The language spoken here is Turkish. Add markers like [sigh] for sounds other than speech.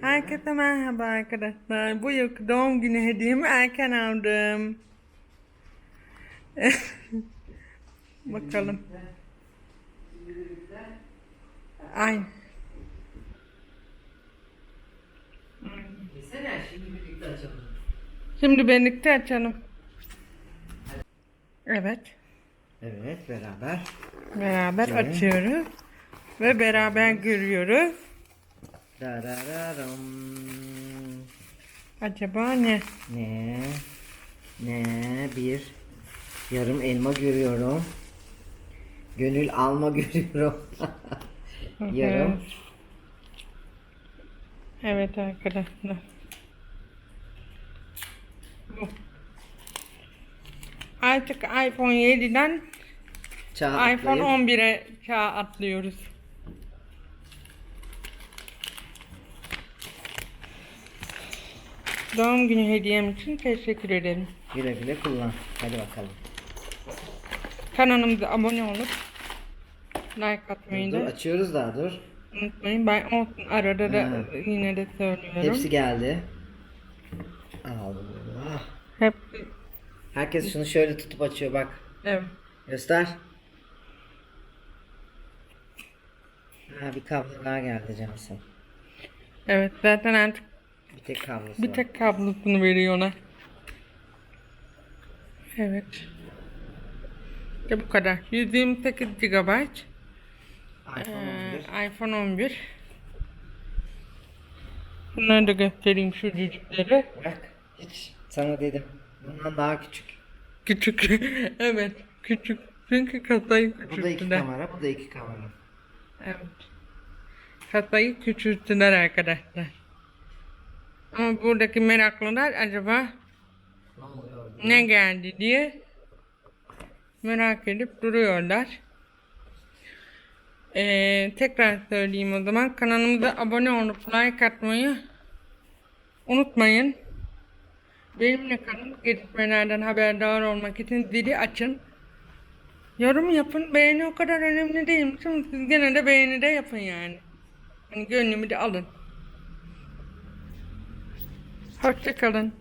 Herkese merhaba arkadaşlar. Bu yılki doğum günü hediyemi erken aldım. [laughs] Bakalım. Ay. Şimdi birlikte açalım. Evet. Evet beraber. Beraber Evet. açıyoruz. Ve beraber görüyoruz. Darararam. Acaba ne? Ne? Ne? Bir yarım elma görüyorum. Gönül alma görüyorum. yarım. Evet arkadaşlar. Artık iPhone 7'den Çağ iPhone atlayıp 11'e çağ atlıyoruz. Doğum günü hediyem için teşekkür ederim. Güle güle kullan. Hadi bakalım. Kanalımıza abone olup like atmayı Dur da açıyoruz daha dur. unutmayın. Ben olsun arada da Ha. yine de söylüyorum. Hepsi geldi. Allah. Hep Herkes şunu şöyle tutup açıyor bak. evet. Göster. Ha bir kablo daha geldi Cansın. Evet zaten artık tek kablosu bir var. tek kablosunu veriyor ona. Evet. İşte bu kadar. 128 GB. iPhone Ee, 11. iPhone 11. Bunları da göstereyim şu cücükleri. Bak hiç sana dedim. Bundan daha küçük. Küçük. [laughs] evet. Küçük. Çünkü kasayı Bu da iki küçülttüler. kamera, bu da iki kamera. Evet. Kasayı küçülttüler arkadaşlar. Ama buradaki meraklılar acaba Ne geldi diye merak edip duruyorlar. Ee, tekrar söyleyeyim o zaman kanalımıza abone olup like atmayı unutmayın. Benimle kalın gelişmelerden haberdar olmak için zili açın. Yorum yapın. Beğeni o kadar önemli değil. Siz gene de beğeni de yapın yani. Hani gönlümü de alın. Hoşçakalın.